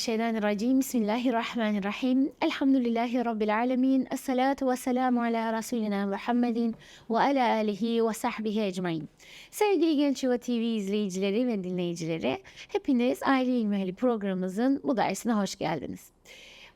Mineşşeytanirracim. Bismillahirrahmanirrahim. Elhamdülillahi Rabbil alemin. Esselatu ve selamu ala Resulina Muhammedin ve ala alihi ve sahbihi ecmain. Sevgili Genç Yuva TV izleyicileri ve dinleyicileri, hepiniz Aile İlmihali programımızın bu dersine hoş geldiniz.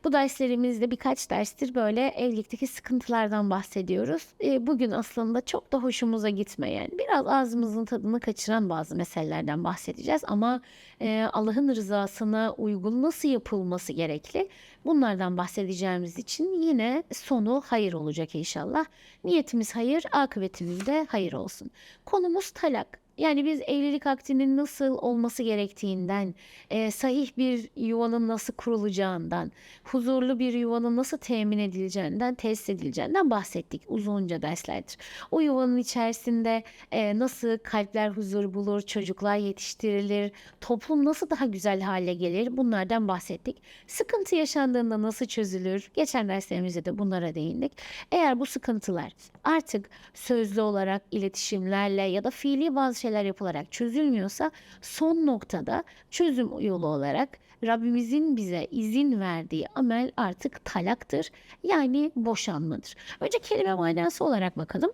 Bu derslerimizde birkaç derstir böyle evlilikteki sıkıntılardan bahsediyoruz. E, Bugün aslında çok da hoşumuza gitmeyen, biraz ağzımızın tadını kaçıran bazı meselelerden bahsedeceğiz. Ama e, Allah'ın rızasına uygun nasıl yapılması gerekli? Bunlardan bahsedeceğimiz için yine sonu hayır olacak inşallah. Niyetimiz hayır, akıbetimiz de hayır olsun. Konumuz talak. Yani biz evlilik aktinin nasıl olması gerektiğinden, e, sahih bir yuvanın nasıl kurulacağından, huzurlu bir yuvanın nasıl temin edileceğinden, tesis edileceğinden bahsettik uzunca derslerdir. O yuvanın içerisinde e, nasıl kalpler huzur bulur, çocuklar yetiştirilir, toplum nasıl daha güzel hale gelir bunlardan bahsettik. Sıkıntı yaşandığında nasıl çözülür? Geçen derslerimizde de bunlara değindik. Eğer bu sıkıntılar artık sözlü olarak iletişimlerle ya da fiili bazı şeyler yapılarak çözülmüyorsa son noktada çözüm yolu olarak Rabbimizin bize izin verdiği amel artık talaktır. Yani boşanmadır. Önce kelime manası olarak bakalım.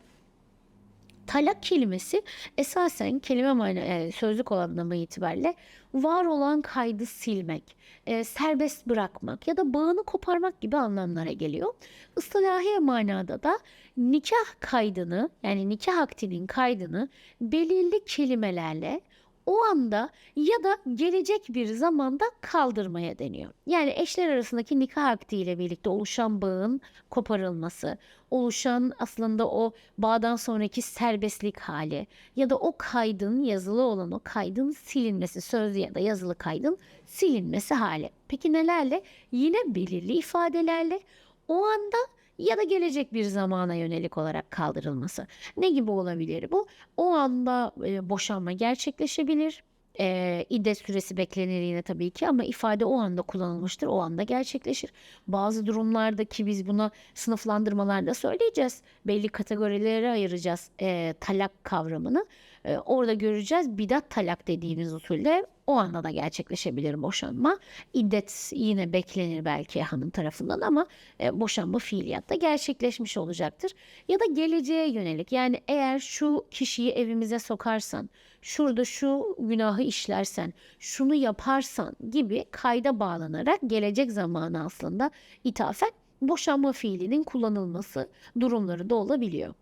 Talak kelimesi esasen kelime mana, yani sözlük olan anlamı itibariyle var olan kaydı silmek, e, serbest bırakmak ya da bağını koparmak gibi anlamlara geliyor. Istilahi manada da nikah kaydını yani nikah akdinin kaydını belirli kelimelerle o anda ya da gelecek bir zamanda kaldırmaya deniyor. Yani eşler arasındaki nikah akdi ile birlikte oluşan bağın koparılması, oluşan aslında o bağdan sonraki serbestlik hali ya da o kaydın yazılı olan o kaydın silinmesi, sözlü ya da yazılı kaydın silinmesi hali. Peki nelerle? Yine belirli ifadelerle o anda ya da gelecek bir zamana yönelik olarak kaldırılması. Ne gibi olabilir bu? O anda e, boşanma gerçekleşebilir. E, iddet süresi beklenir yine tabii ki ama ifade o anda kullanılmıştır. O anda gerçekleşir. Bazı durumlarda ki biz buna sınıflandırmalarda söyleyeceğiz. Belli kategorilere ayıracağız e, talak kavramını. E, orada göreceğiz bidat talak dediğimiz usulde o anda da gerçekleşebilir boşanma. İddet yine beklenir belki hanım tarafından ama e, boşanma fiiliyatta gerçekleşmiş olacaktır. Ya da geleceğe yönelik yani eğer şu kişiyi evimize sokarsan, şurada şu günahı işlersen, şunu yaparsan gibi kayda bağlanarak gelecek zamanı aslında ithafen boşanma fiilinin kullanılması durumları da olabiliyor.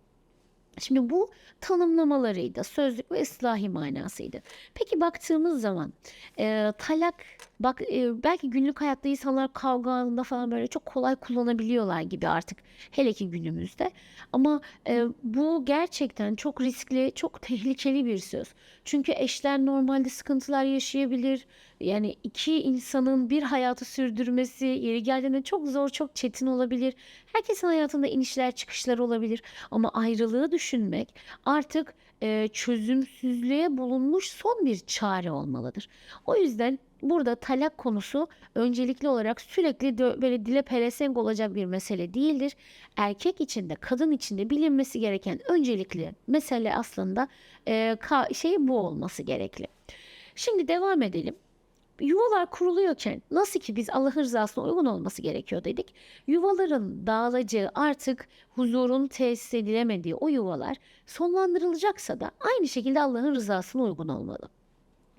Şimdi bu tanımlamalarıydı. Sözlük ve ıslahi manasıydı. Peki baktığımız zaman e, talak bak e, belki günlük hayatta insanlar kavga anında falan böyle çok kolay kullanabiliyorlar gibi artık hele ki günümüzde. Ama e, bu gerçekten çok riskli, çok tehlikeli bir söz. Çünkü eşler normalde sıkıntılar yaşayabilir. Yani iki insanın bir hayatı sürdürmesi yeri geldiğinde çok zor, çok çetin olabilir. Herkesin hayatında inişler çıkışlar olabilir. Ama ayrılığı düşünmek artık e, çözümsüzlüğe bulunmuş son bir çare olmalıdır. O yüzden burada talak konusu öncelikli olarak sürekli dö- böyle dile pelesenk olacak bir mesele değildir. Erkek için de kadın için de bilinmesi gereken öncelikli mesele aslında e, şey bu olması gerekli. Şimdi devam edelim. Yuvalar kuruluyorken nasıl ki biz Allah'ın rızasına uygun olması gerekiyor dedik. Yuvaların dağılacağı artık huzurun tesis edilemediği o yuvalar sonlandırılacaksa da aynı şekilde Allah'ın rızasına uygun olmalı.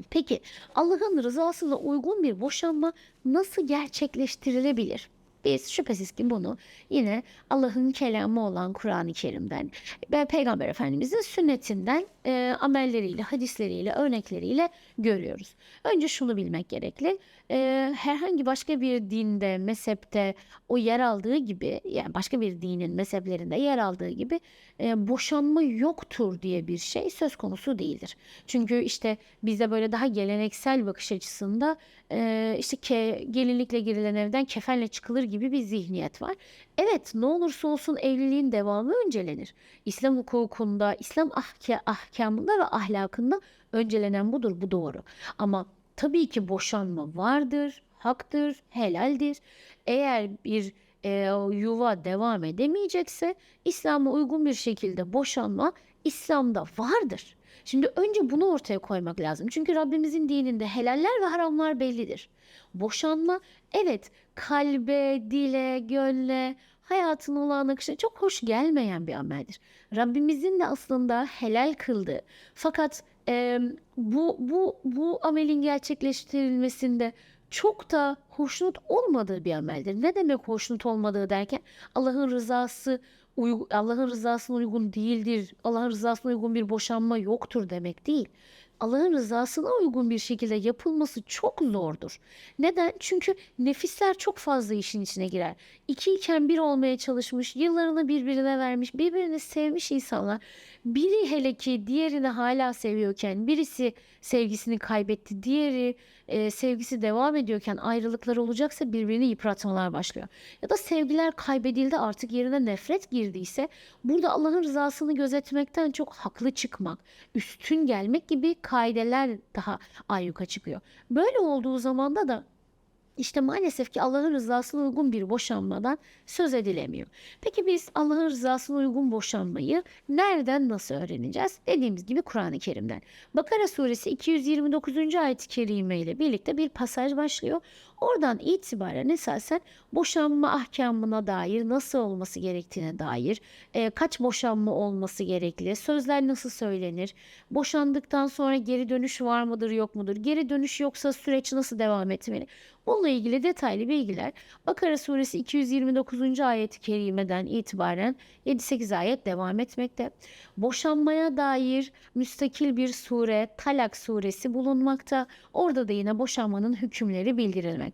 Peki Allah'ın rızasına uygun bir boşanma nasıl gerçekleştirilebilir? Biz şüphesiz ki bunu yine Allah'ın kelamı olan Kur'an-ı Kerim'den Peygamber Efendimizin sünnetinden e, amelleriyle, hadisleriyle, örnekleriyle görüyoruz. Önce şunu bilmek gerekli. E, herhangi başka bir dinde, mezhepte o yer aldığı gibi, yani başka bir dinin mezheplerinde yer aldığı gibi e, boşanma yoktur diye bir şey söz konusu değildir. Çünkü işte bizde böyle daha geleneksel bakış açısında e, işte ke, gelinlikle girilen evden kefenle çıkılır gibi bir zihniyet var. Evet ne olursa olsun evliliğin devamı öncelenir. İslam hukukunda, İslam ahke, ahkamında ve ahlakında öncelenen budur, bu doğru. Ama tabii ki boşanma vardır, haktır, helaldir. Eğer bir e, yuva devam edemeyecekse İslam'a uygun bir şekilde boşanma İslam'da vardır. Şimdi önce bunu ortaya koymak lazım. Çünkü Rabbimizin dininde helaller ve haramlar bellidir. Boşanma evet kalbe, dile, gönle, hayatın olağan akışına çok hoş gelmeyen bir ameldir. Rabbimizin de aslında helal kıldığı fakat e, bu, bu, bu amelin gerçekleştirilmesinde çok da hoşnut olmadığı bir ameldir. Ne demek hoşnut olmadığı derken Allah'ın rızası Allah'ın rızasına uygun değildir. Allah'ın rızasına uygun bir boşanma yoktur demek değil. Allah'ın rızasına uygun bir şekilde yapılması çok zordur. Neden? Çünkü nefisler çok fazla işin içine girer. İki iken bir olmaya çalışmış, yıllarını birbirine vermiş, birbirini sevmiş insanlar. Biri hele ki diğerini hala seviyorken, birisi sevgisini kaybetti, diğeri e, sevgisi devam ediyorken ayrılıklar olacaksa birbirini yıpratmalar başlıyor. Ya da sevgiler kaybedildi artık yerine nefret girdiyse burada Allah'ın rızasını gözetmekten çok haklı çıkmak, üstün gelmek gibi kaideler daha ayyuka çıkıyor. Böyle olduğu zamanda da işte maalesef ki Allah'ın rızasına uygun bir boşanmadan söz edilemiyor. Peki biz Allah'ın rızasına uygun boşanmayı nereden nasıl öğreneceğiz? Dediğimiz gibi Kur'an-ı Kerim'den. Bakara suresi 229. ayet-i kerime ile birlikte bir pasaj başlıyor. Oradan itibaren esasen boşanma ahkamına dair nasıl olması gerektiğine dair, e, kaç boşanma olması gerekli, sözler nasıl söylenir, boşandıktan sonra geri dönüş var mıdır yok mudur, geri dönüş yoksa süreç nasıl devam etmeli? Bununla ilgili detaylı bilgiler Bakara suresi 229. ayet-i kerimeden itibaren 7-8 ayet devam etmekte. Boşanmaya dair müstakil bir sure Talak suresi bulunmakta. Orada da yine boşanmanın hükümleri bildirilmekte.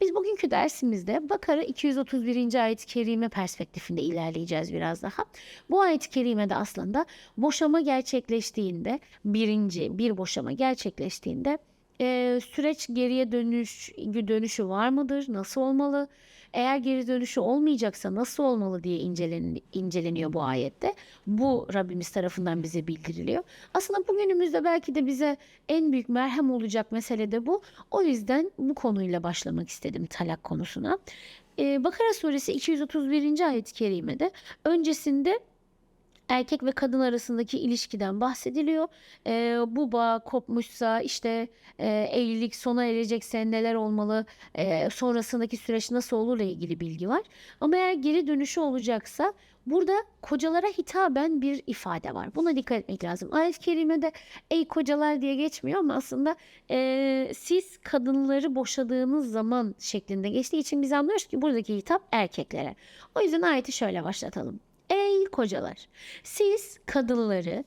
Biz bugünkü dersimizde Bakara 231. ayet-i kerime perspektifinde ilerleyeceğiz biraz daha. Bu ayet-i kerimede aslında boşama gerçekleştiğinde birinci bir boşama gerçekleştiğinde e, süreç geriye dönüş dönüşü var mıdır? Nasıl olmalı? Eğer geri dönüşü olmayacaksa nasıl olmalı diye incelen, inceleniyor bu ayette. Bu Rabbimiz tarafından bize bildiriliyor. Aslında bugünümüzde belki de bize en büyük merhem olacak mesele de bu. O yüzden bu konuyla başlamak istedim talak konusuna. Ee, Bakara suresi 231. ayet-i kerimede öncesinde erkek ve kadın arasındaki ilişkiden bahsediliyor. Ee, bu bağ kopmuşsa işte e, evlilik sona erecekse neler olmalı, e, sonrasındaki süreç nasıl olurla ilgili bilgi var. Ama eğer geri dönüşü olacaksa burada kocalara hitaben bir ifade var. Buna dikkat etmek lazım. Ayet-i Kerime'de ey kocalar diye geçmiyor ama aslında e, siz kadınları boşadığınız zaman şeklinde geçtiği için biz anlıyoruz ki buradaki hitap erkeklere. O yüzden ayeti şöyle başlatalım. Ey kocalar! Siz kadınları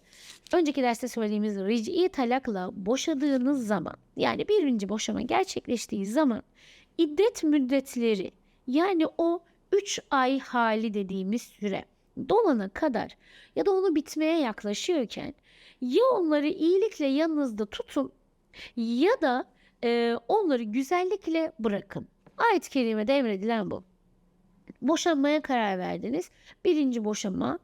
önceki derste söylediğimiz ric'i talakla boşadığınız zaman yani birinci boşama gerçekleştiği zaman iddet müddetleri yani o 3 ay hali dediğimiz süre dolana kadar ya da onu bitmeye yaklaşıyorken ya onları iyilikle yanınızda tutun ya da e, onları güzellikle bırakın. Ayet-i kerimede emredilen bu boşanmaya karar verdiniz. Birinci boşamayı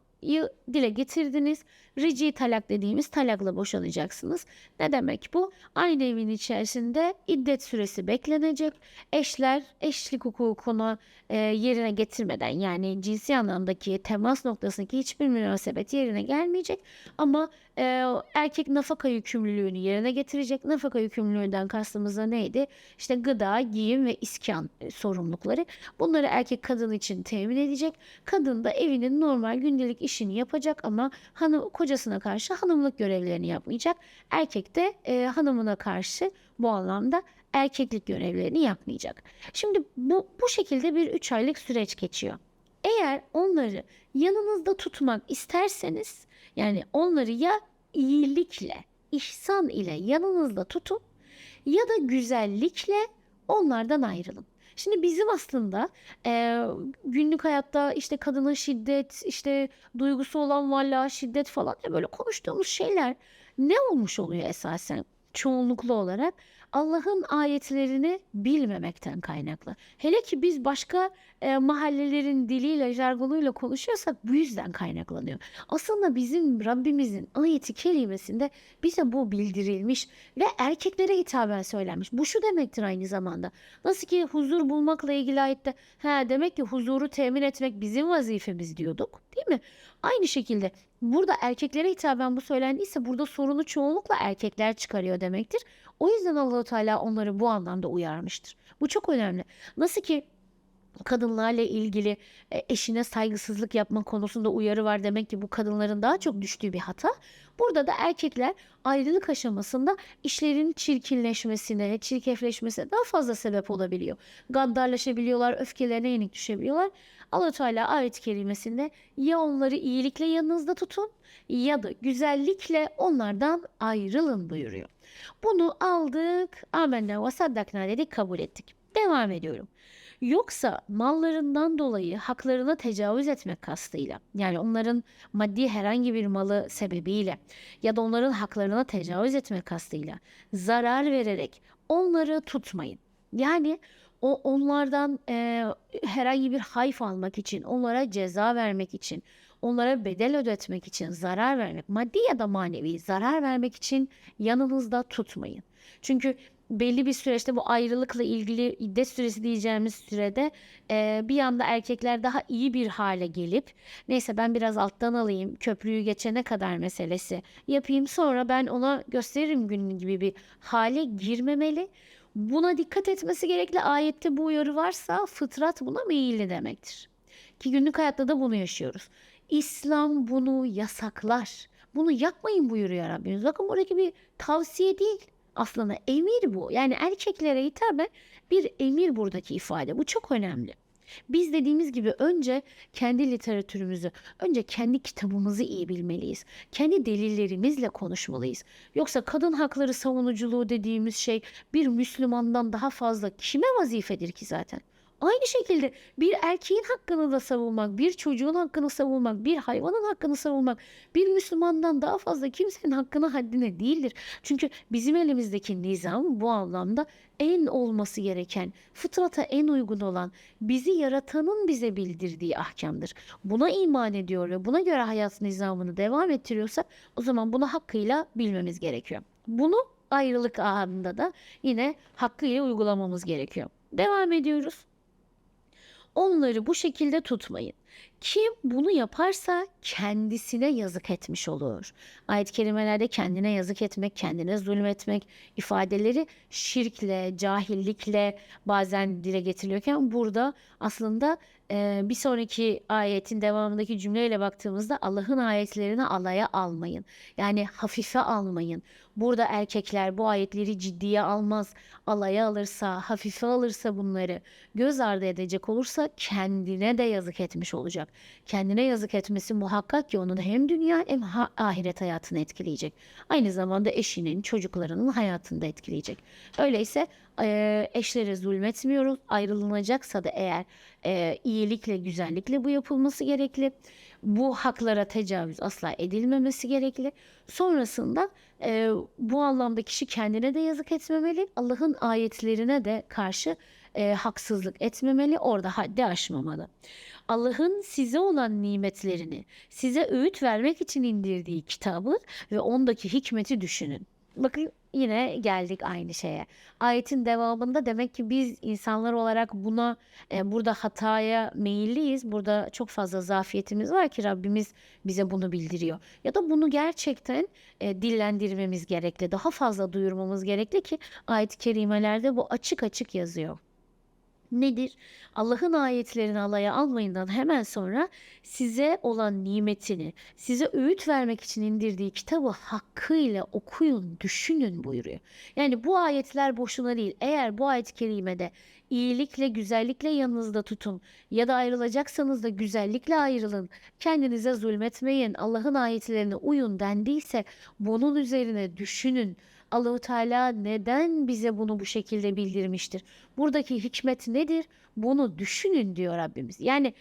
dile getirdiniz. Rici talak dediğimiz talakla boşanacaksınız. Ne demek bu? Aynı evin içerisinde iddet süresi beklenecek. Eşler eşlik hukukunu e, yerine getirmeden yani cinsi anlamdaki temas noktasındaki hiçbir münasebet yerine gelmeyecek. Ama e, erkek nafaka yükümlülüğünü yerine getirecek. Nafaka yükümlülüğünden kastımız da neydi? İşte gıda, giyim ve iskan e, sorumlulukları. Bunları erkek kadın için temin edecek. Kadın da evinin normal gündelik işini yapacak ama hanım kocasına karşı hanımlık görevlerini yapmayacak. Erkek de e, hanımına karşı bu anlamda erkeklik görevlerini yapmayacak. Şimdi bu, bu şekilde bir 3 aylık süreç geçiyor. Eğer onları yanınızda tutmak isterseniz yani onları ya iyilikle, ihsan ile yanınızda tutun ya da güzellikle onlardan ayrılın. Şimdi bizim aslında e, günlük hayatta işte kadına şiddet, işte duygusu olan varlığa şiddet falan ya böyle konuştuğumuz şeyler ne olmuş oluyor esasen çoğunluklu olarak? Allah'ın ayetlerini bilmemekten kaynaklı. Hele ki biz başka e, mahallelerin diliyle, jargonuyla konuşuyorsak bu yüzden kaynaklanıyor. Aslında bizim Rabbimizin ayeti kelimesinde bize bu bildirilmiş ve erkeklere hitaben söylenmiş. Bu şu demektir aynı zamanda. Nasıl ki huzur bulmakla ilgili ayette, ha demek ki huzuru temin etmek bizim vazifemiz diyorduk. Değil mi? Aynı şekilde burada erkeklere hitaben bu söylendiyse burada sorunu çoğunlukla erkekler çıkarıyor demektir. O yüzden Allahu Teala onları bu anlamda uyarmıştır. Bu çok önemli. Nasıl ki kadınlarla ilgili e, eşine saygısızlık yapma konusunda uyarı var demek ki bu kadınların daha çok düştüğü bir hata. Burada da erkekler ayrılık aşamasında işlerin çirkinleşmesine, çirkefleşmesine daha fazla sebep olabiliyor. Gaddarlaşabiliyorlar, öfkelerine yenik düşebiliyorlar. Allah Teala ayet-i kerimesinde ya onları iyilikle yanınızda tutun ya da güzellikle onlardan ayrılın buyuruyor. Bunu aldık, amenna ve saddakna dedik, kabul ettik. Devam ediyorum. Yoksa mallarından dolayı haklarına tecavüz etmek kastıyla yani onların maddi herhangi bir malı sebebiyle ya da onların haklarına tecavüz etmek kastıyla zarar vererek onları tutmayın. Yani o onlardan e, herhangi bir hayf almak için, onlara ceza vermek için, onlara bedel ödetmek için zarar vermek, maddi ya da manevi zarar vermek için yanınızda tutmayın. Çünkü belli bir süreçte bu ayrılıkla ilgili iddet süresi diyeceğimiz sürede e, bir anda erkekler daha iyi bir hale gelip neyse ben biraz alttan alayım köprüyü geçene kadar meselesi yapayım sonra ben ona gösteririm günün gibi bir hale girmemeli. Buna dikkat etmesi gerekli ayette bu uyarı varsa fıtrat buna meyilli demektir. Ki günlük hayatta da bunu yaşıyoruz. İslam bunu yasaklar. Bunu yapmayın buyuruyor Rabbimiz. Bakın buradaki bir tavsiye değil aslında emir bu. Yani erkeklere hitaben bir emir buradaki ifade. Bu çok önemli. Biz dediğimiz gibi önce kendi literatürümüzü, önce kendi kitabımızı iyi bilmeliyiz. Kendi delillerimizle konuşmalıyız. Yoksa kadın hakları savunuculuğu dediğimiz şey bir Müslümandan daha fazla kime vazifedir ki zaten? Aynı şekilde bir erkeğin hakkını da savunmak, bir çocuğun hakkını savunmak, bir hayvanın hakkını savunmak bir Müslümandan daha fazla kimsenin hakkına haddine değildir. Çünkü bizim elimizdeki nizam bu anlamda en olması gereken, fıtrata en uygun olan, bizi yaratanın bize bildirdiği ahkamdır. Buna iman ediyor ve buna göre hayat nizamını devam ettiriyorsak o zaman bunu hakkıyla bilmemiz gerekiyor. Bunu ayrılık anında da yine hakkıyla uygulamamız gerekiyor. Devam ediyoruz. Onları bu şekilde tutmayın. Kim bunu yaparsa kendisine yazık etmiş olur. Ayet-i kerimelerde kendine yazık etmek, kendine zulmetmek ifadeleri şirkle, cahillikle bazen dile getiriliyorken burada aslında e, bir sonraki ayetin devamındaki cümleyle baktığımızda Allah'ın ayetlerini alaya almayın. Yani hafife almayın. Burada erkekler bu ayetleri ciddiye almaz. Alaya alırsa, hafife alırsa bunları göz ardı edecek olursa kendine de yazık etmiş olacak. Kendine yazık etmesi muhakkak ki onun hem dünya hem ahiret hayatını etkileyecek. Aynı zamanda eşinin, çocuklarının hayatını da etkileyecek. Öyleyse eşlere zulmetmiyoruz. Ayrılınacaksa da eğer iyilikle, güzellikle bu yapılması gerekli. Bu haklara tecavüz asla edilmemesi gerekli. Sonrasında e, bu anlamda kişi kendine de yazık etmemeli. Allah'ın ayetlerine de karşı e, haksızlık etmemeli. Orada haddi aşmamalı. Allah'ın size olan nimetlerini, size öğüt vermek için indirdiği kitabı ve ondaki hikmeti düşünün. Bakın yine geldik aynı şeye. Ayetin devamında demek ki biz insanlar olarak buna e, burada hataya meyilliyiz. Burada çok fazla zafiyetimiz var ki Rabbimiz bize bunu bildiriyor. Ya da bunu gerçekten e, dillendirmemiz gerekli. Daha fazla duyurmamız gerekli ki ayet-i kerimelerde bu açık açık yazıyor nedir? Allah'ın ayetlerini alaya almayından hemen sonra size olan nimetini, size öğüt vermek için indirdiği kitabı hakkıyla okuyun, düşünün buyuruyor. Yani bu ayetler boşuna değil. Eğer bu ayet-i kerimede iyilikle, güzellikle yanınızda tutun ya da ayrılacaksanız da güzellikle ayrılın. Kendinize zulmetmeyin, Allah'ın ayetlerine uyun dendiyse bunun üzerine düşünün. Allahu Teala neden bize bunu bu şekilde bildirmiştir? Buradaki hikmet nedir? Bunu düşünün diyor Rabbimiz. Yani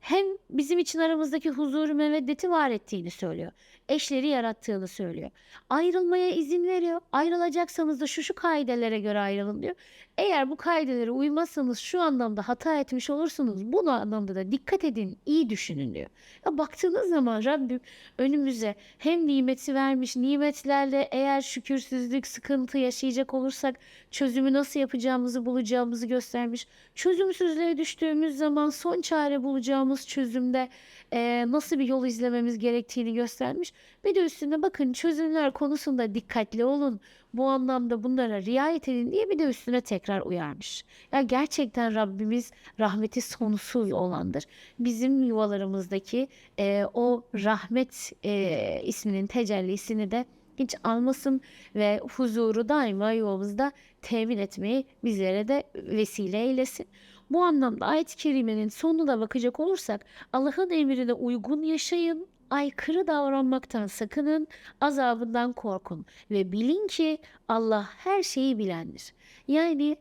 hem bizim için aramızdaki huzur meveddeti var ettiğini söylüyor. Eşleri yarattığını söylüyor. Ayrılmaya izin veriyor. Ayrılacaksanız da şu şu kaidelere göre ayrılın diyor. Eğer bu kaidelere uymazsanız şu anlamda hata etmiş olursunuz. Bu anlamda da dikkat edin, iyi düşünün diyor. Ya baktığınız zaman Rabbim önümüze hem nimeti vermiş, nimetlerle eğer şükürsüzlük, sıkıntı yaşayacak olursak çözümü nasıl yapacağımızı bulacağımızı göstermiş. Çözümsüzlüğe düştüğümüz zaman son çare bulacağımız çözümde e, nasıl bir yol izlememiz gerektiğini göstermiş. Bir de üstüne bakın çözümler konusunda dikkatli olun. Bu anlamda bunlara riayet edin diye bir de üstüne tekrar uyarmış. Ya gerçekten Rabbimiz rahmeti sonsuz olandır. Bizim yuvalarımızdaki e, o rahmet e, isminin tecellisini de hiç almasın ve huzuru daima yuvamızda temin etmeyi bizlere de vesile eylesin. Bu anlamda ayet-i kerimenin sonuna bakacak olursak Allah'ın emrine uygun yaşayın, aykırı davranmaktan sakının, azabından korkun ve bilin ki Allah her şeyi bilendir. Yani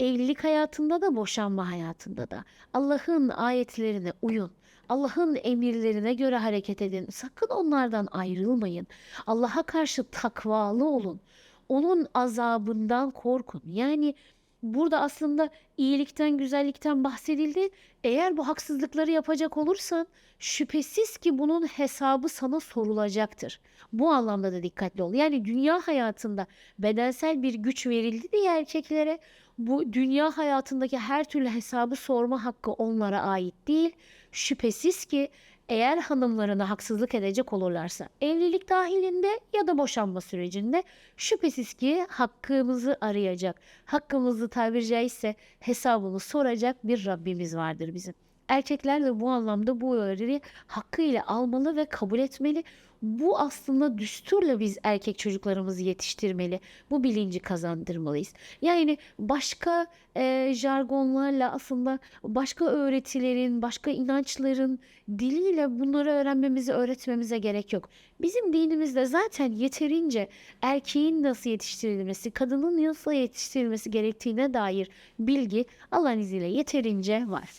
evlilik hayatında da boşanma hayatında da Allah'ın ayetlerine uyun. Allah'ın emirlerine göre hareket edin. Sakın onlardan ayrılmayın. Allah'a karşı takvalı olun. Onun azabından korkun. Yani burada aslında iyilikten, güzellikten bahsedildi. Eğer bu haksızlıkları yapacak olursan şüphesiz ki bunun hesabı sana sorulacaktır. Bu anlamda da dikkatli ol. Yani dünya hayatında bedensel bir güç verildi diye erkeklere bu dünya hayatındaki her türlü hesabı sorma hakkı onlara ait değil. Şüphesiz ki eğer hanımlarına haksızlık edecek olurlarsa evlilik dahilinde ya da boşanma sürecinde şüphesiz ki hakkımızı arayacak, hakkımızı tabiri caizse hesabını soracak bir Rabbimiz vardır bizim. Erkekler de bu anlamda bu öğreti hakkıyla almalı ve kabul etmeli. Bu aslında düsturla biz erkek çocuklarımızı yetiştirmeli. Bu bilinci kazandırmalıyız. Yani başka e, jargonlarla aslında başka öğretilerin, başka inançların diliyle bunları öğrenmemize, öğretmemize gerek yok. Bizim dinimizde zaten yeterince erkeğin nasıl yetiştirilmesi, kadının nasıl yetiştirilmesi gerektiğine dair bilgi Allah'ın izniyle yeterince var.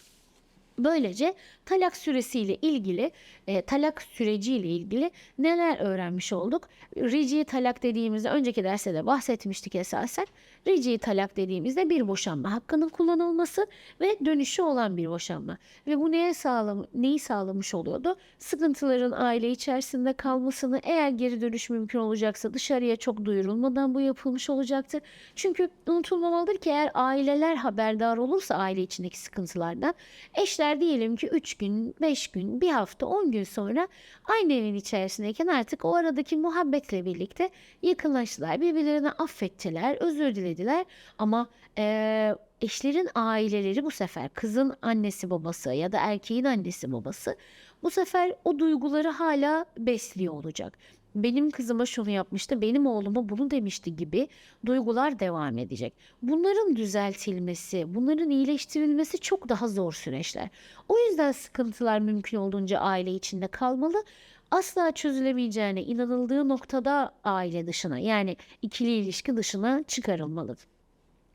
Böylece talak süresiyle ilgili, e, talak süreciyle ilgili neler öğrenmiş olduk? Rici talak dediğimizde önceki derste de bahsetmiştik esasen. Rici talak dediğimizde bir boşanma hakkının kullanılması ve dönüşü olan bir boşanma. Ve bu neye sağlam neyi sağlamış oluyordu? Sıkıntıların aile içerisinde kalmasını eğer geri dönüş mümkün olacaksa dışarıya çok duyurulmadan bu yapılmış olacaktır. Çünkü unutulmamalıdır ki eğer aileler haberdar olursa aile içindeki sıkıntılardan eşler diyelim ki 3 gün, 5 gün, bir hafta, 10 gün sonra aynı evin içerisindeyken artık o aradaki muhabbetle birlikte yakınlaştılar. Birbirlerine affettiler, özür dilediler ama eee, eşlerin aileleri bu sefer kızın annesi babası ya da erkeğin annesi babası bu sefer o duyguları hala besliyor olacak. Benim kızıma şunu yapmıştı, benim oğluma bunu demişti gibi duygular devam edecek. Bunların düzeltilmesi, bunların iyileştirilmesi çok daha zor süreçler. O yüzden sıkıntılar mümkün olduğunca aile içinde kalmalı. Asla çözülemeyeceğine inanıldığı noktada aile dışına yani ikili ilişki dışına çıkarılmalı.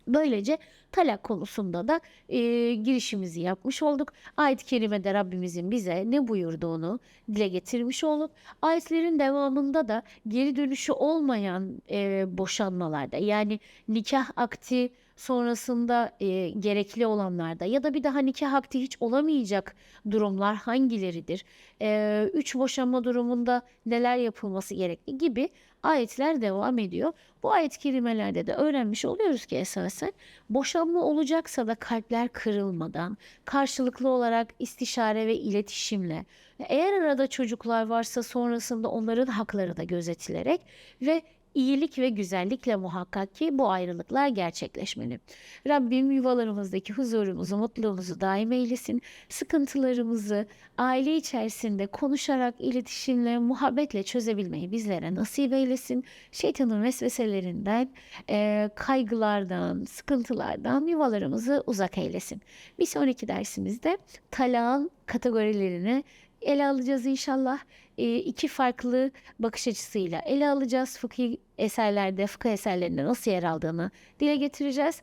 Böylece talak konusunda da e, girişimizi yapmış olduk. Ayet-i Kerime'de Rabbimizin bize ne buyurduğunu dile getirmiş olduk. Ayetlerin devamında da geri dönüşü olmayan e, boşanmalarda yani nikah akti sonrasında e, gerekli olanlarda ya da bir daha nikah akti hiç olamayacak durumlar hangileridir? E, üç boşanma durumunda neler yapılması gerekli gibi ayetler devam ediyor. Bu ayet kelimelerde de öğrenmiş oluyoruz ki esasen boşanma olacaksa da kalpler kırılmadan karşılıklı olarak istişare ve iletişimle eğer arada çocuklar varsa sonrasında onların hakları da gözetilerek ve iyilik ve güzellikle muhakkak ki bu ayrılıklar gerçekleşmeli. Rabbim yuvalarımızdaki huzurumuzu, mutluluğumuzu daim eylesin. Sıkıntılarımızı aile içerisinde konuşarak, iletişimle, muhabbetle çözebilmeyi bizlere nasip eylesin. Şeytanın vesveselerinden, e, kaygılardan, sıkıntılardan yuvalarımızı uzak eylesin. Bir sonraki dersimizde talağın kategorilerini ele alacağız inşallah. E, iki farklı bakış açısıyla ele alacağız. Fıkhi eserlerde, fıkıh eserlerinde nasıl yer aldığını dile getireceğiz.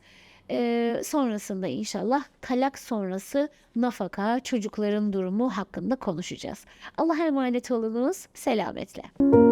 E, sonrasında inşallah talak sonrası nafaka, çocukların durumu hakkında konuşacağız. Allah'a emanet olunuz. Selametle.